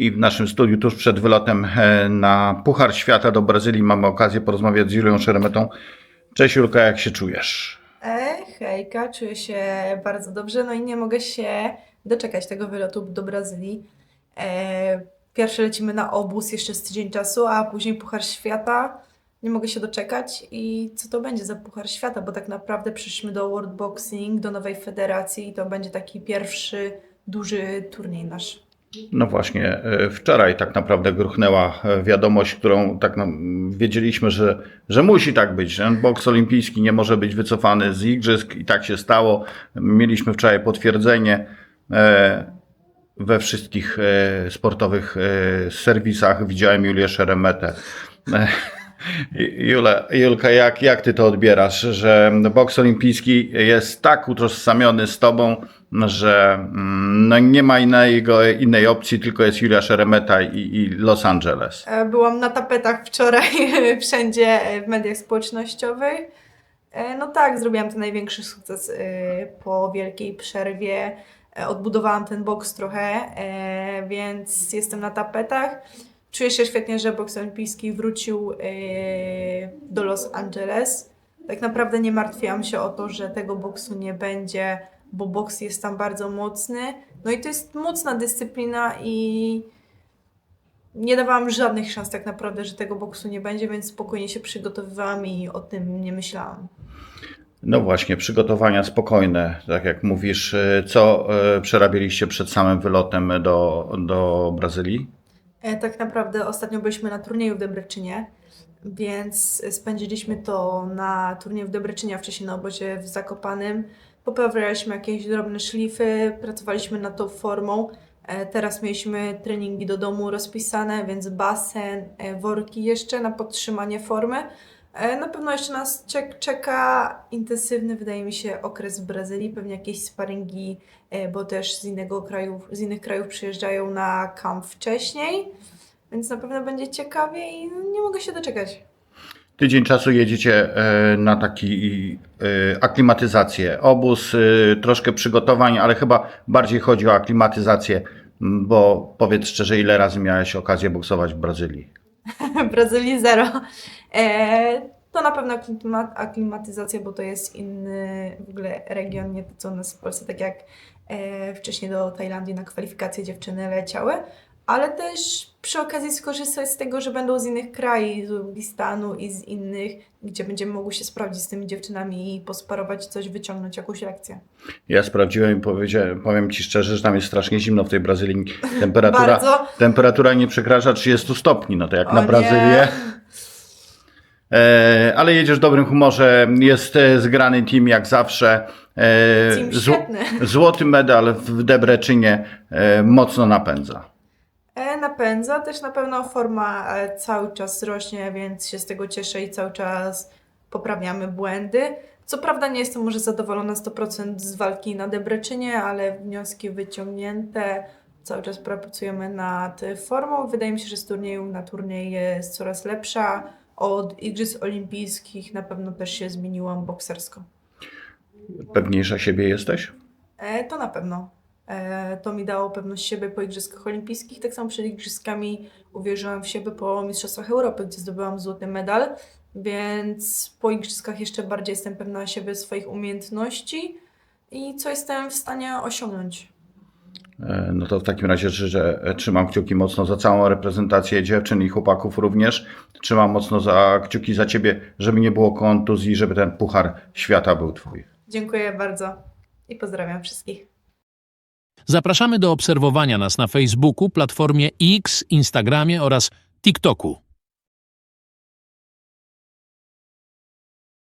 I w naszym studiu tuż przed wylotem e, na Puchar Świata do Brazylii mamy okazję porozmawiać z Julią Szeremetą. Cześć Julka, jak się czujesz? E, hejka, czuję się bardzo dobrze, no i nie mogę się doczekać tego wylotu do Brazylii. E, pierwsze lecimy na obóz jeszcze z tydzień czasu, a później Puchar Świata. Nie mogę się doczekać i co to będzie za Puchar Świata, bo tak naprawdę przyszliśmy do World Boxing, do nowej federacji i to będzie taki pierwszy duży turniej nasz. No właśnie, e, wczoraj tak naprawdę gruchnęła e, wiadomość, którą tak wiedzieliśmy, że, że musi tak być. że Boks olimpijski nie może być wycofany z igrzysk i tak się stało. Mieliśmy wczoraj potwierdzenie e, we wszystkich sportowych serwisach. Widziałem Julię Szeremetę. Jule, Julka, jak, jak ty to odbierasz, że boks olimpijski jest tak utożsamiony z tobą, że mm, no, nie ma innego, innej opcji, tylko jest Julia Szeremeta i, i Los Angeles. E, Byłam na tapetach wczoraj wszędzie e, w mediach społecznościowych. E, No tak, zrobiłam ten największy sukces po wielkiej przerwie. Odbudowałam ten boks trochę, więc jestem na tapetach. Czuję się świetnie, że boks olimpijski wrócił e, do Los Angeles. Tak naprawdę nie martwiłam się o to, że tego boksu nie będzie, bo boks jest tam bardzo mocny. No i to jest mocna dyscyplina i nie dawałam żadnych szans tak naprawdę, że tego boksu nie będzie, więc spokojnie się przygotowywałam i o tym nie myślałam. No właśnie, przygotowania spokojne, tak jak mówisz. Co e, przerabialiście przed samym wylotem do, do Brazylii? E, Tak naprawdę ostatnio byliśmy na turnieju w Debreczynie, więc spędziliśmy to na turnieju w Debreczynie, a wcześniej na obozie w Zakopanym. Poprawialiśmy jakieś drobne szlify, pracowaliśmy nad tą formą. E, Teraz mieliśmy treningi do domu rozpisane, więc basen, e, worki jeszcze na podtrzymanie formy. E, Na pewno jeszcze nas czek- czeka intensywny, wydaje mi się, okres w Brazylii, pewnie jakieś sparingi, e, bo też z, innego kraju, z innych krajów przyjeżdżają na kamp wcześniej, więc na pewno będzie ciekawie i nie mogę się doczekać. Tydzień czasu jedziecie e, na taki aklimatyzację. Obóz, troszkę przygotowań, ale chyba bardziej chodzi o aklimatyzację, bo powiedz szczerze, ile razy miałeś okazję boksować w Brazylii? Brazylii zero. E, to na pewno aklima- aklimatyzacja, bo to jest inny w ogóle region, nie to co u nas w Polsce, tak jak e, wcześniej do Tajlandii na kwalifikacje dziewczyny leciały, ale też przy okazji skorzystać z tego, że będą z innych krajów, z Uzbekistanu i z innych, gdzie będziemy mogły się sprawdzić z tymi dziewczynami i posparować coś, wyciągnąć jakąś lekcję. Ja sprawdziłem i powiedziałem, powiem Ci szczerze, że tam jest strasznie zimno w tej Brazylii. Temperatura, temperatura nie przekracza 30 stopni, no to jak O na nie. Brazylię. E, ale jedziesz w dobrym humorze, jest e, zgrany team jak zawsze. E, Team zł- świetny. złoty medal w Debreczynie e, mocno napędza. E, napędza, też na pewno forma e, cały czas rośnie, więc się z tego cieszę i cały czas poprawiamy błędy. Co prawda nie jestem może zadowolona 100% z walki na Debreczynie, ale wnioski wyciągnięte. Cały czas pracujemy nad formą. Wydaje mi się, że z turnieju na turniej jest coraz lepsza. Od Igrzysk Olimpijskich na pewno też się zmieniłam boksersko. Pewniejsza siebie jesteś? E, to na pewno. E, to mi dało pewność siebie po Igrzyskach Olimpijskich. Tak samo przed Igrzyskami uwierzyłam w siebie po Mistrzostwach Europy, gdzie zdobyłam złoty medal. Więc po Igrzyskach jeszcze bardziej jestem pewna siebie, swoich umiejętności i co jestem w stanie osiągnąć. E, No to w takim razie życzę, trzymam kciuki mocno za całą reprezentację dziewczyn i chłopaków również. Trzymam mocno za kciuki za ciebie, żeby nie było kontuzji, żeby ten puchar świata był twój. Dziękuję bardzo i pozdrawiam wszystkich. Zapraszamy do obserwowania nas na Facebooku, platformie X, Instagramie oraz TikToku.